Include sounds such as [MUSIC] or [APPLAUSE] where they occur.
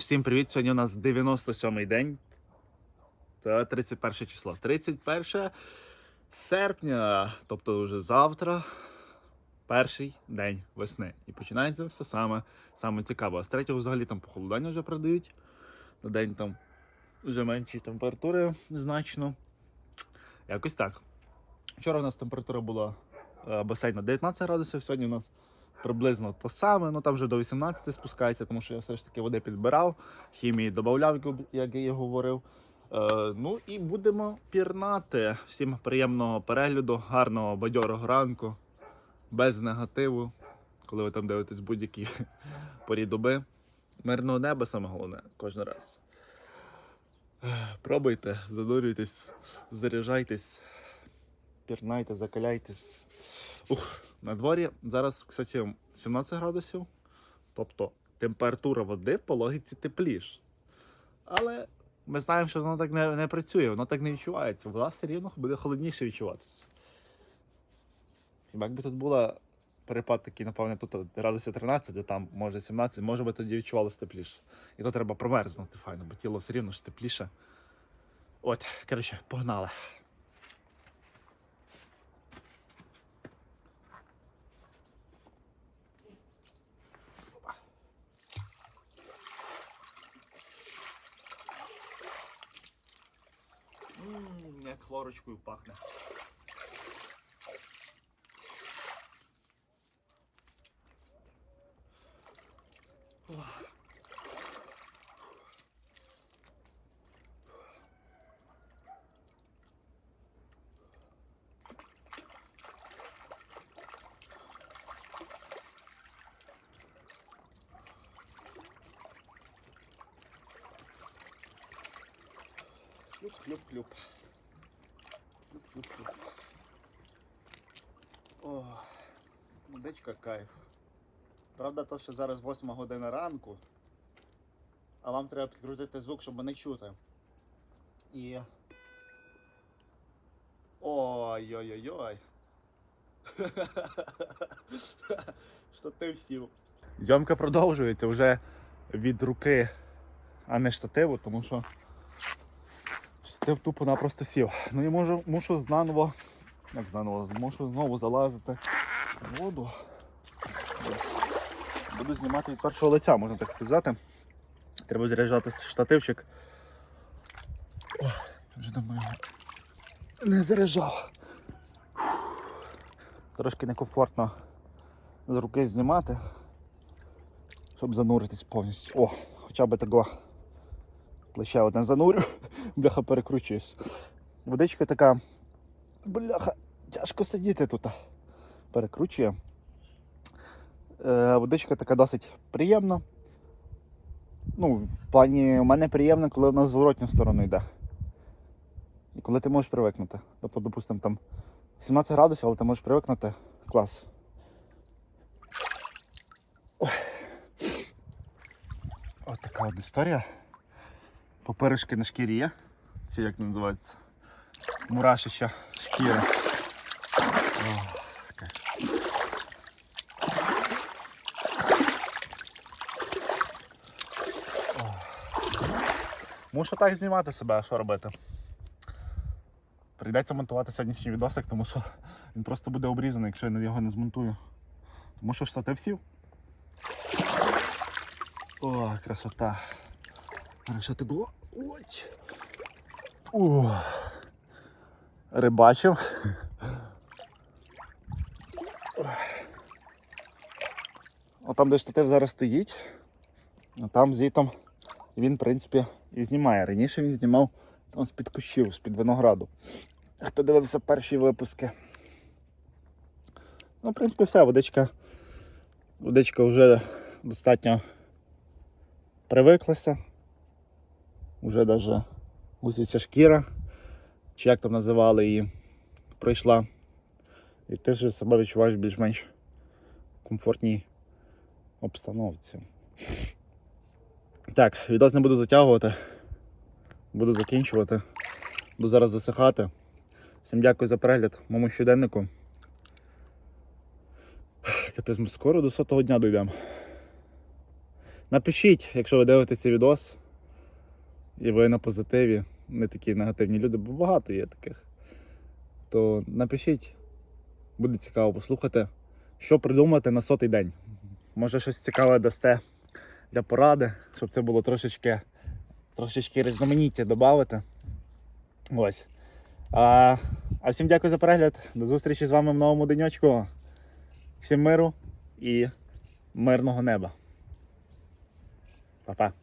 Всім привіт! Сьогодні у нас 97-й день та 31 число. 31 серпня, тобто вже завтра, перший день весни. І починається все саме, саме цікаве. А з 3 взагалі там похолодання вже продають. На день там вже менші температури значно. Якось так. Вчора у нас температура була е, басейн на 19 градусів, сьогодні у нас приблизно то саме, ну там вже до 18 спускається, тому що я все ж таки води підбирав, хімії додавав, як- я і говорив. Е, ну і будемо пірнати. Всім приємного перегляду, гарного бадьорого ранку, без негативу, коли ви там дивитесь будь-які [LAUGHS] порі доби. Мирного неба саме головне кожен раз. Е, Пробуйте, занурюйтесь, заряджайтесь, пірнайте, закаляйтесь. Ух, на дворі зараз, кстати, 17 градусів. Тобто температура води по логіці тепліш. Але ми знаємо, що воно так не, не працює, воно так не відчувається. Вода все рівно буде холодніше відчуватися. Якби тут була перепад такий, напевне, тут градусів 13, а там може 17, може би тоді відчувалося тепліше. І то треба промерзнути файно, бо тіло все рівно ж тепліше. От, коротше, погнали. пахне хлорочкою пахне. Ох. Клюп-клюп-клюп. Хлюп-хлюп-хлюп. Хлюп-хлюп-хлюп. О, водичка кайф. Правда, то, що зараз 8 година ранку, а вам треба підкрутити звук, щоб не чути. І. Ой-ой-ой-ой. [LAUGHS] Штатив сів. Зйомка продовжується вже від руки, а не штативу, тому що штатив тупо напросто сів. Ну і можу, мушу знаново, як знаново, мушу знову залазити в воду. Буду знімати від першого лиця, можна так сказати. Треба заряджати штативчик. О, вже думаю, не заряджав. Трошки некомфортно з руки знімати, щоб зануритись повністю. О, хоча б того плече одне занурю, [LAUGHS] бляха перекручуюсь. Водичка така, бляха, тяжко сидіти тут. Перекручує. Е, водичка така досить приємна. Ну, в плані у мене приємно, коли вона з зворотню сторону йде. І коли ти можеш привикнути. Тобто, допустимо, там 17 градусів, але ти можеш привикнути. Клас. Ось така от історія. Поперешки на шкірі є. Це як називається? Мурашища шкіра. Мушу так знімати себе, а що робити. Прийдеться монтувати сьогоднішній відосик, тому що він просто буде обрізаний, якщо я його не змонтую. Тому що штатив сів. О, красота. Хорошо ти було. Ой. О. Рибачив. О, там, де штатив зараз стоїть, а там звітом він, в принципі, і знімає. Раніше він знімав там з-під кущів, з-під винограду. Хто дивився перші випуски. Ну, в принципі, все, водичка. Водичка вже достатньо привиклася. Уже навіть гусяча шкіра, чи як там називали її, пройшла. І ти вже себе відчуваєш більш-менш комфортній обстановці. Так, відос не буду затягувати. Буду закінчувати. Буду зараз досихати. Всім дякую за перегляд моєму щоденнику. Капець, ми скоро до сотого дня дійдемо. Напишіть, якщо ви дивитесь цей відос, і ви на позитиві, не такі негативні люди, бо багато є таких. То напишіть, буде цікаво послухати, що придумати на сотий день. Може щось цікаве дасте для поради, щоб це було трошечки, трошечки різноманіття додати. Ось. А, а всім дякую за перегляд. До зустрічі з вами в новому денечку. Всім миру і мирного неба. Па-па.